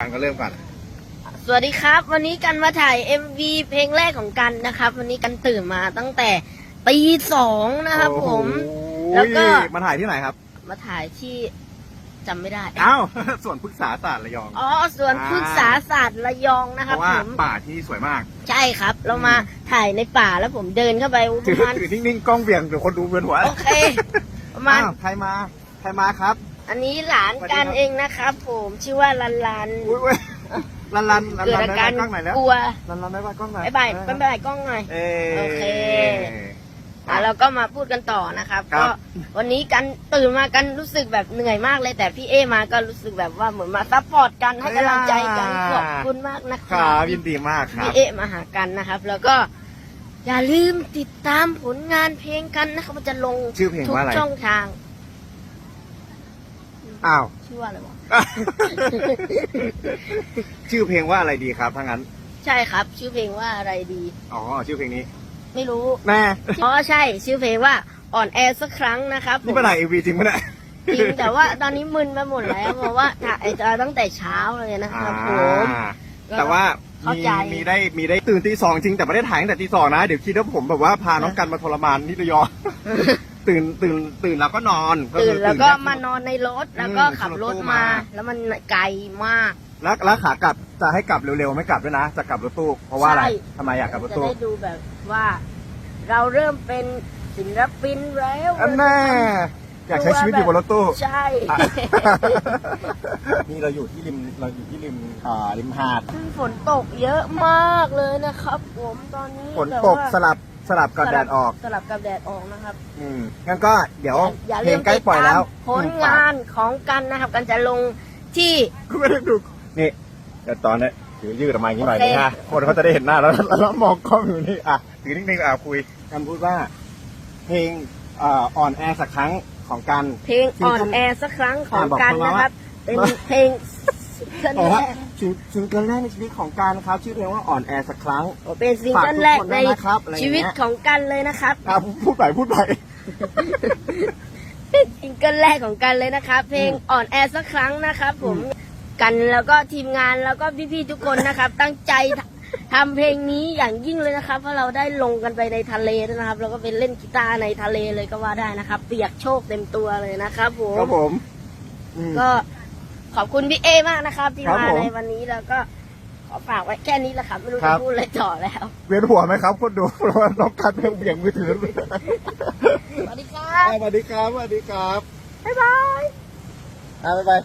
กันก็เริ่มก่อนสวัสดีครับ วันนี้กันมาถ่าย MV เพลงแรกของกันนะครับ วันนี้กันตื่นมาตั้งแต่ตีสองนะครับผมโอ้โหแล้วก็ มาถ่ายที่ไหนครับ มาถ่ายที่จำไม่ได้ อ้าวส่วนพฤกษาศาสตร์ระยอง อ๋อส่วนพฤกษาศาสตร์ระยองนะเพครับราะว่าผมป่าที่นี่สวยมาก ใช่ครับ เรามาถ่ายในป่าแล้วผมเดินเข้าไปปถือระมาณถือนิ่งๆกล้องเบี่ยงเดี๋ยวคนดูเวียนหัวโอเค ประมาณอ้าวใครมา ใครมาครับ อันนี้หลานสวัสดีกันครับเองนะครับผมชื่อว่าลันลันอุ้ยอุ้ยลันลันลันเกิดลันอาได้การกล้องไหนอยแล้วกลัวลันลันได้ป่ะกล้องไหนบายบายบายบายกล้องหน่อย เอ้ยโอเค อะเราก็มาพูดกันต่อนะครับครัก็บวันนี้กันตื่นมากันรู้สึกแบบเหนื่อยมากเลยแต่พี่เอมาก็รู้สึกแบบว่าเหมือนมาซัพพอร์ตกันให้กำลังใจกันขอบคุณมากนะคครัรับบยินดีมากครัพี่บเอมาหากันนะครับ แล้วก็ อย่าลืมติดตามผลงานเพลงกันนะครับมันจะลงชื่อเพลงทุกว่าอะไร ช่องทาง อ้าว ชื่อว่าอะไรวะ ชื่อเพลงว่าอะไรดีครับถ้างั้น ใช่ครับ ชื่อเพลงว่าอะไรดี อ๋อ ชื่อเพลงนี้ ไม่รู้ แม่ อ๋อใช่ ชื่อเพลงว่าอ่อนแอสักครั้งนะครับผมนี่เป็นไหนเอวีจริงปะเนี่ย จริงแต่ว่าตอนนี้มึนไปหมดแล้วเพราะว่าถ่ายตั้งแต่เช้าเลยนะครับผม อ่าแต่ว่าเข้ามีใจ มีได้มีได้ตื่นตีสองจริงแต่ไม่ได้ถ่ายตั้งแต่ตีสองนะ เดี๋ยวคิดว่าผมแบบว่าพาน้องกันมาทรมานนิตยอง ตื่นตื่นตื่นแล้วก็นอนตื่นแล้วก็ค่มานอนในรถแล้วก็ขับรถมา แล้วมันไกลมาก แล้วแล้วขากลับจะให้กลับเร็วๆไม่กลับด้วยนะ จะกลับรถตู้เพราะว่าอะไรใช่ทำไมอยากกลับรถจะตู้ได้ดูแบบว่า เราเริ่มเป็นศิลปินแล้วอันแน่อยากใช้ชีวิตอยู่บนรถตู้ ใช่อะนี่เราอยู่ที่ริมเราอยู่ที่ริมอ่าริมหาดฝนตกเยอะมากเลยนะครับ ผมตอนนี้ฝนแต่ตกว่าสลับ สลับกับแดดออก สลับกับแดดออกนะครับ อืมงั้นก็เดี๋ยวอย่าเพลลืงมใกล้ติดปล่อยตาแล้มวผลงานของกันนะครับ กันจะลงที่คุณไม่ได้ดูนี่เดี๋ยวตอนเนี้ยถือยืดออกมาอย่างนี้หน่อยโอเคนึงนะคนเขาจะได้เห็นหน้าแล้วแล้วแล้วมองกล้องอยู่นี่อะถือนิ่งๆอะคุยคำพูดว่า เพลงเอ่ออ่อนแอสักครั้งของกัน เพลงซิงอ่อเกินลแอสักครั้งของอ่าบอกกันเขามานะครับว่าเป็นเพลงซิงเกิลบอก แรว่ากซิงซิงเกิลแรกในชีวิตของกันครับชื่อเพลงว่าอ่อนแอสักครั้ง เป็นซิงเกิลแรกในฝากทุกคนด้วยนะครับอะไรอย่างเงี้ยชีวิตของกันเลยนะครับอะพูดไปพูดไปเป็นซิงเกิลแรกของกันเลยนะครับ เพลงอืมอ่อนแอสักครั้งนะครับ ผมกันแล้วก็ทีมงานแล้วก็พี่ๆทุกคนนะครับ ตั้งใจทำเพลงนี้อย่างยิ่งเลยนะครับ เพราะเราได้ลงกันไปในทะเลด้วยนะครับ แล้วก็ไปเล่นกีตาร์ในทะเลเลยก็ว่าได้นะครับ เปียกโชคเต็มตัวเลยนะครับผมครับผมอืมก็ ขอบคุณพี่เอมากนะครับที่ครับมาผมในวันนี้แล้วก็ขอฝากไว้แค่นี้แหละครับไม่รู้ครัจะบพูดอะไรต่อแล้ว เวียนหัวไหมครับคนดูเพราะว่าน้องกันเพียงเบี่ยงมือถือสวัสดีครัอะบสวัสดีครับสวัสดีครับบ๊ายบายอะบ๊ายบาย